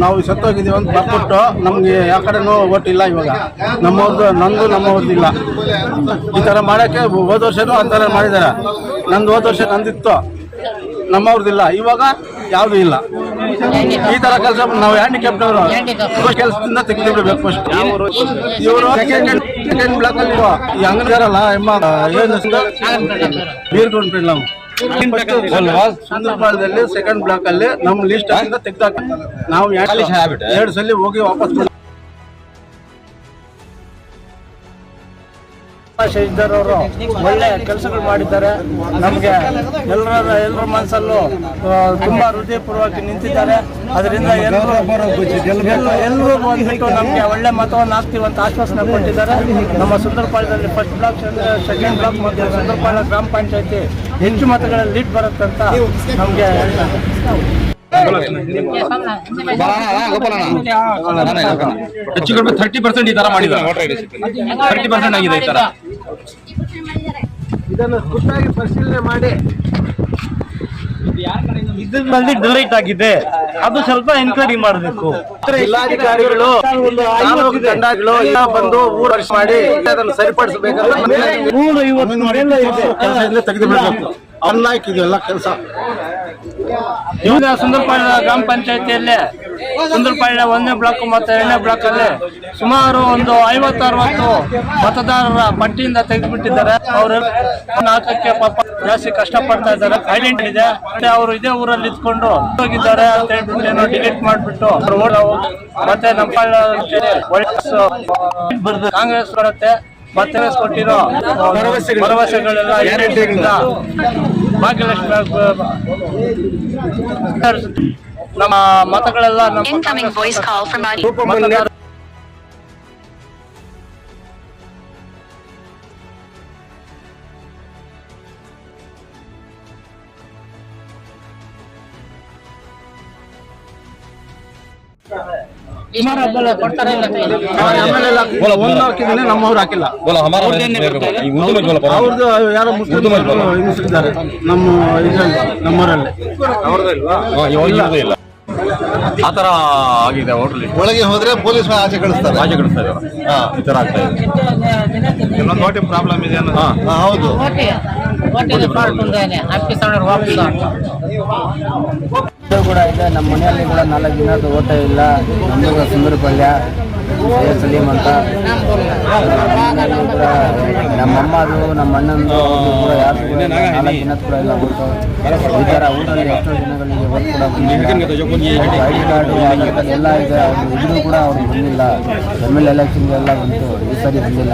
ನಾವು ಸತ್ತೋಗಿದ್ದೀವಿ ಅಂತ ಬರ್ಕೊಟ್ಟು ನಮಗೆ ಯಾವ ಕಡೆನೂ ಒಟ್ಟಿಲ್ಲ ಇವಾಗ. ನಮ್ಮವ್ರದ್ದು ನಂದು ನಮ್ಮವ್ರದ್ದು ಇಲ್ಲ ಈ ಥರ ಮಾಡೋಕ್ಕೆ ಹೋದ ವರ್ಷನೂ ಆ ಥರ ಮಾಡಿದ್ದಾರೆ ನಂದು ಹೋದ ವರ್ಷ ನಂದಿತ್ತು. ನಮ್ಮವ್ರದ್ದಿಲ್ಲ ಇವಾಗ ಯಾವುದೂ ಇಲ್ಲ. ಈ ಥರ ಕೆಲಸ ನಾವು ಹ್ಯಾಂಡಿಕ್ಯಾಪ್ಟವರು ಕೆಲಸದಿಂದ ತೆಗೆದುಬಿಡ್ಬೇಕು ಫಸ್ಟ್ ಇವರು ಸೆಕೆಂಡ್ ಅಂಗಡಿ ಬ್ಲಾಕಲ್ಲಿ ಈ ಏನು ಬೀರ್ಕೊಂಡು ನಾವು. ಸುಂದರಪಾಳ್ಯದಲ್ಲಿ ಸೆಕೆಂಡ್ ಬ್ಲಾಕ್ ಅಲ್ಲಿ ನಮ್ ಲಿಸ್ಟ್ ತೆಗ್ದಾಕ ನಾವು ಎರಡು ಎರಡು ಸಲ ಹೋಗಿ ವಾಪಸ್ ಶಶಿಧರ್ ಅವರು ಒಳ್ಳೆ ಕೆಲಸಗಳು ಮಾಡಿದ್ದಾರೆ. ನಮಗೆ ಎಲ್ಲರ ಎಲ್ಲರ ಮನಸ್ಸಲ್ಲೂ ತುಂಬ ತುಂಬಾ ಹೃದಯಪೂರ್ವಕ ನಿಂತಿದ್ದಾರೆ. ಅದರಿಂದ ಎಲ್ಲರೂ ಎಲ್ಲರೂ- ಎಲ್ಲರೂ ಬಂದ್ಬಿಟ್ಟು ನಮಗೆ ಒಳ್ಳೆ ಮತವನ್ನು ಹಾಕ್ತೀವಿ ಅಂತ ಆಶ್ವಾಸನೆ ಕೊಟ್ಟಿದ್ದಾರೆ. ನಮ್ಮ ಸುಂದರಪಾಳ್ಯದಲ್ಲಿ ಫಸ್ಟ್ ಬ್ಲಾಕ್ ಸೆಕೆಂಡ್ ಬ್ಲಾಕ್ ಮತ್ತು ಸುಂದರಪಾಳ್ಯ ಗ್ರಾಮ ಪಂಚಾಯತಿ ಹೆಚ್ಚು ಮತಗಳಲ್ಲಿ ಲೀಡ್ ಬರುತ್ತಂತ ನಮಗೆ ಹೆಚ್ಚು ಕಡಿಮೆ ಥರ್ಟಿ ಪರ್ಸೆಂಟ್ ಈ ತರ ಮಾಡಿದ್ದಾರೆ. ಥರ್ಟಿ ಪರ್ಸೆಂಟ್ ಆಗಿದೆ ಈ ತರ. ಇದನ್ನು ಖುದ್ದಾಗಿ ಪರಿಶೀಲನೆ ಮಾಡಿ. ಇದನ್ನಲ್ಲಿ ಡಿಲೈಟ್ ಆಗಿದೆ. ಅದು ಸ್ವಲ್ಪ ಎನ್ಕ್ವೈರಿ ಮಾಡಬೇಕು. ಜಿಲ್ಲಾಧಿಕಾರಿಗಳು ತಂಡಗಳು ಬಂದು ಊರು ಮಾಡಿ ಅದನ್ನು ಸರಿಪಡಿಸಬೇಕಂತ ನೂರ ಐವತ್ತು ಮೇಲೆ ಇದೆ. ಕೆಲಸದಿಂದ ತೆಗೆದು ಬಿಡಬೇಕು ಅನ್ಲಾಯ್ಕ್ ಇದೆಲ್ಲ ಕೆಲಸ. ಈಗ ಸುಂದರಪಾಳ್ಯ ಗ್ರಾಮ ಪಂಚಾಯತಿಯಲ್ಲಿ ಸುಂದರಪಾಳ್ಯ ಒಂದನೇ ಬ್ಲಾಕ್ ಮತ್ತು ಎರಡನೇ ಬ್ಲಾಕ್ ಅಲ್ಲಿ ಸುಮಾರು ಒಂದು ಐವತ್ತು ಅರವತ್ತು ಮತದಾರರ ಪಟ್ಟಿಯಿಂದ ತೆಗೆದುಬಿಟ್ಟಿದ್ದಾರೆ. ಅವರು ನಾಲ್ಕಕ್ಕೆ ಪಾಪ ಜಾಸ್ತಿ ಕಷ್ಟಪಡ್ತಾ ಇದ್ದಾರೆ ಐಡೆಂಟ್ ಇದೆ. ಮತ್ತೆ ಅವರು ಇದೇ ಊರಲ್ಲಿ ಇದ್ಕೊಂಡು ಹೋಗಿದ್ದಾರೆ ಅಂತ ಹೇಳ್ಬಿಟ್ಟು ಏನೋ ಡಿಲೀಟ್ ಮಾಡಿಬಿಟ್ಟು ಮತ್ತೆ ನಮ್ಮ ಕಾಂಗ್ರೆಸ್ ಬರುತ್ತೆ ಮತ್ತೆ ಕೊಟ್ಟಿರೋ ಭರವಸೆಗಳೆಲ್ಲ ಈಡೇರಿಸಿಲ್ಲ. ಭಾಗ್ಯಲಕ್ಷ್ಮಿ ನಮ್ಮ ಮತಗಳೆಲ್ಲ ನಮ್ಮ ನಮ್ಮವ್ರು ಹಾಕಿಲ್ಲ. ಅವ್ರದ್ದು ಯಾರೋ ಮುಸ್ಲಿಮ್ ನಮ್ಮ ಇದ್ರಲ್ಲಿ ನಮ್ಮೂರಲ್ಲಿ. ಅವ್ರದ್ದು ಇಲ್ಲ. ಆ ತರ ಆಗಿದೆ ಹೋಟ್ಲಿ ಒಳಗೆ ಹೋದ್ರೆ ಪೊಲೀಸ್ ಆಚೆ ಕಳಿಸ್ತಾರೆ. ಆಚೆ ಕಳಿಸ್ತಾರೆ ಇದ್ದಾರೆ. ಈ ತರ ಆಗ್ತಾ ಇದೆ. ಇನ್ನೊಂದು ಓಟಿಂಗ್ ಪ್ರಾಬ್ಲಮ್ ಇದೆ ಹಾಂ. ಹಾಂ ಹೌದು. ಇದು ಕೂಡ ಇದೆ. ನಮ್ಮ ಮನೆಯಲ್ಲಿ ಕೂಡ ನಾಲ್ಕು ದಿನದ ಊಟ ಇಲ್ಲ. ನಮ್ಮದು ಕೂಡ ಸುಂದರಪಲ್ಯ ಸಲೀಮ್ ಸಲೀಂ ಅಂತ ನಮ್ಮ ಅಮ್ಮದು, ನಮ್ಮ ಅಣ್ಣಂದು ಕೂಡ ಯಾರು. ನಾಲ್ಕು ದಿನದ ಕೂಡ ಇಲ್ಲ ಊಟ. ಈ ಥರ ಊರಲ್ಲಿ ಎಷ್ಟೋ ದಿನಗಳಿಗೆ ಬಂದಿಲ್ಲ. ಐ ಡಿ ಕಾರ್ಡು ಎಲ್ಲ ಇದೆ. ಅವ್ರು ಕೂಡ ಅವ್ರು ಬಂದಿಲ್ಲ. ಎಂ ಎಲ್ ಎಲೆಕ್ಷನ್ಗೆಲ್ಲ ಬಂತು. ಈ ಸರಿ ಬಂದಿಲ್ಲ